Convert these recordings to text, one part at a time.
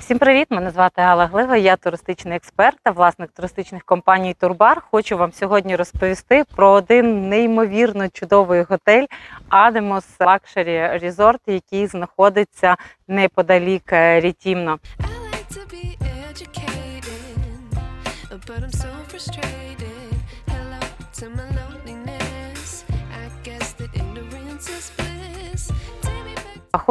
Всім привіт! Мене звати Алла Глива. Я туристичний експерт та власник туристичних компаній Турбар. Хочу вам сьогодні розповісти про один неймовірно чудовий готель Ademos Luxury Resort, який знаходиться неподалік е, Рітімно. But I'm so. Hello.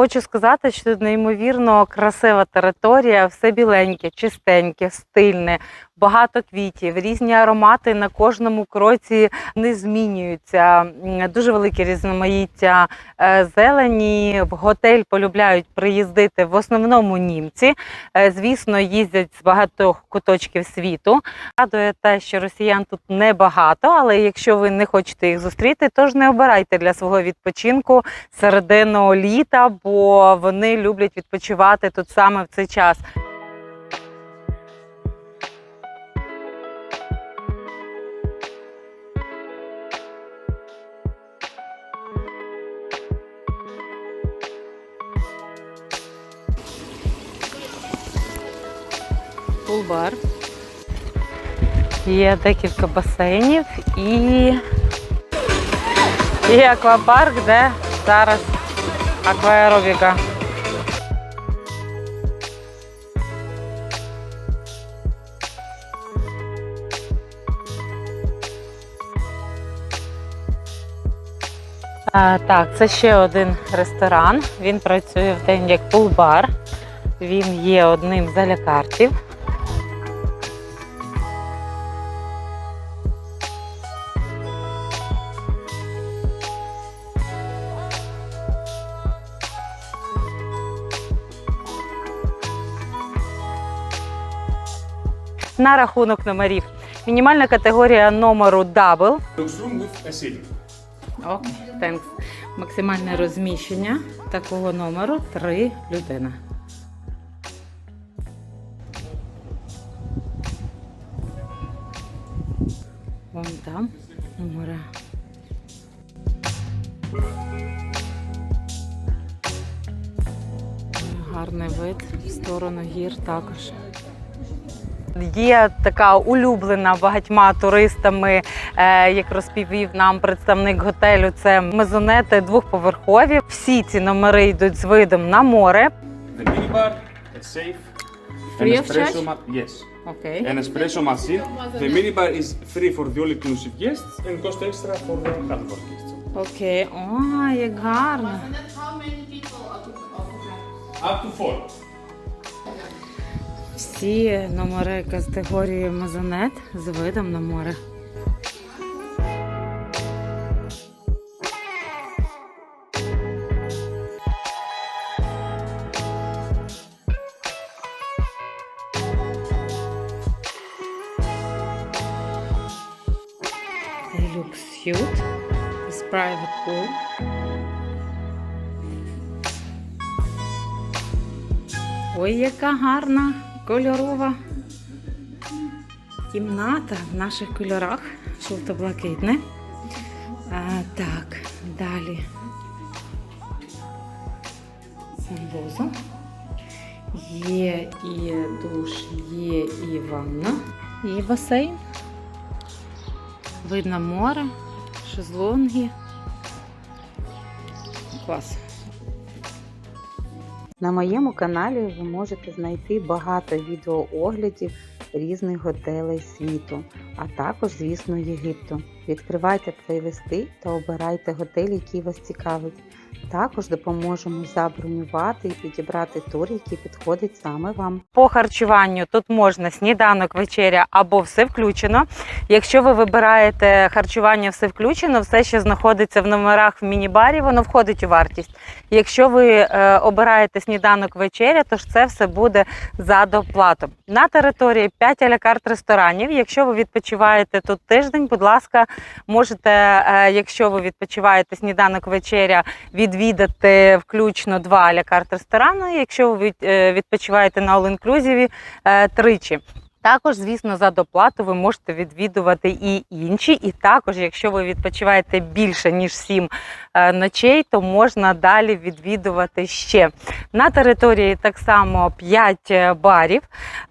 Хочу сказати, що тут неймовірно красива територія, все біленьке, чистеньке, стильне, багато квітів, різні аромати на кожному кроці не змінюються. Дуже велике різноманіття е, зелені. В готель полюбляють приїздити в основному німці. Е, Звісно, їздять з багатьох куточків світу. Радує те, що росіян тут небагато, але якщо ви не хочете їх зустріти, то ж не обирайте для свого відпочинку середину літа, бо вони люблять відпочивати тут саме в цей час. Пулбар. Є декілька басейнів і, і аквапарк, де зараз акваеробіка. А, так, це ще один ресторан. Він працює в день як пул-бар. Він є одним з алякартів. На рахунок номерів. Мінімальна категорія номеру ceiling. Окей, thanks. Максимальне розміщення такого номеру три людина. Вон там море. Гарний вид в сторону гір також. Є така улюблена багатьма туристами, е, як розповів нам представник готелю. Це мезонети двохповерхові. Всі ці номери йдуть з видом на море. The minibar, it's safe. Free of charge? yes. Окей. An espresso machine. The minibar is free for the all-inclusive guests and cost extra for the casual guests. Окей. О, як гарно. Up to four. Всі номери категорії мезонет з видом на море. Looks cute. This private pool. Ой, яка гарна кольорова кімната в наших кольорах. Жовто-блакитне. Так, далі. Санвузол. Є і душ, є і ванна, і басейн. Видно море, шезлонги. Клас. На моєму каналі ви можете знайти багато відеооглядів різних готелей світу, а також, звісно, Єгипту. Відкривайте плейлисти та обирайте готель, який вас цікавить. Також допоможемо забронювати і підібрати тур, який підходить саме вам. По харчуванню тут можна сніданок, вечеря або все включено. Якщо ви вибираєте харчування все включено, все, що знаходиться в номерах в міні-барі, воно входить у вартість. Якщо ви е, обираєте сніданок вечеря, то ж це все буде за доплату. На території 5 алякарт ресторанів. Якщо ви відпочиваєте тут тиждень, будь ласка, можете, е, якщо ви відпочиваєте сніданок вечеря, відвідати включно два лякарт ресторану. Якщо ви е, відпочиваєте на all-inclusive, е, тричі. Також, звісно, за доплату ви можете відвідувати і інші. І також, якщо ви відпочиваєте більше ніж 7 е, ночей, то можна далі відвідувати ще. На території так само 5 барів.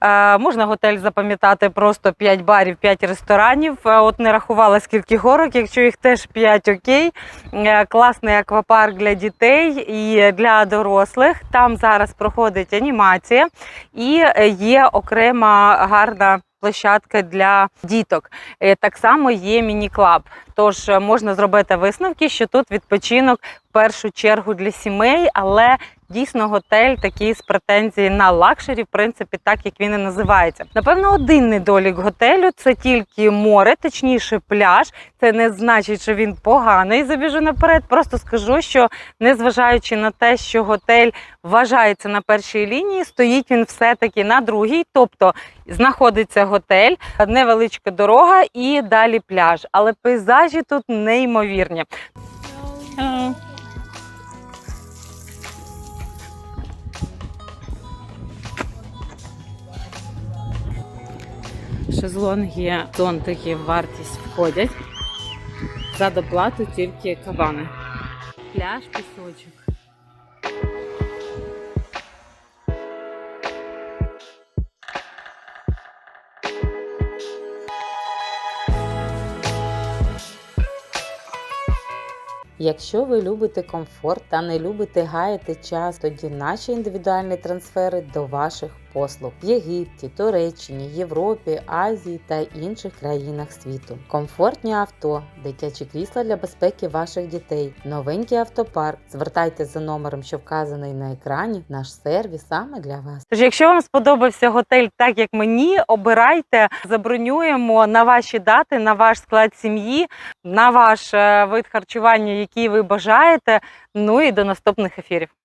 Е, Можна готель запам'ятати просто 5 барів, 5 ресторанів. Е, От не рахувала скільки горок, якщо їх теж 5, окей. Е, Класний аквапарк для дітей і для дорослих. Там зараз проходить анімація і е, є окрема гарна. Площадка для діток Е, так само є міні-клаб. Тож е, можна зробити висновки, що тут відпочинок в першу чергу для сімей, але дійсно готель такий з претензії на лакшері, в принципі, так як він і називається. Напевно, один недолік готелю це тільки море, точніше, пляж. Це не значить, що він поганий. Забіжу наперед. Просто скажу, що незважаючи на те, що готель вважається на першій лінії, стоїть він все-таки на другій, тобто знаходиться готель, невеличка дорога і далі пляж. Але пейзажі тут неймовірні. Hello. Шезлонги, зонтики в вартість входять. За доплату тільки кабани. Пляж, пісочок. Якщо ви любите комфорт та не любите гаяти час, тоді наші індивідуальні трансфери до ваших послуг в Єгипті, Туреччині, Європі, Азії та інших країнах світу. Комфортні авто, дитячі крісла для безпеки ваших дітей, новенький автопарк. Звертайтеся за номером, що вказаний на екрані. Наш сервіс саме для вас. Тож, якщо вам сподобався готель так, як мені, обирайте, забронюємо на ваші дати, на ваш склад сім'ї, на ваш е, вид харчування, який ви бажаєте. Ну і до наступних ефірів.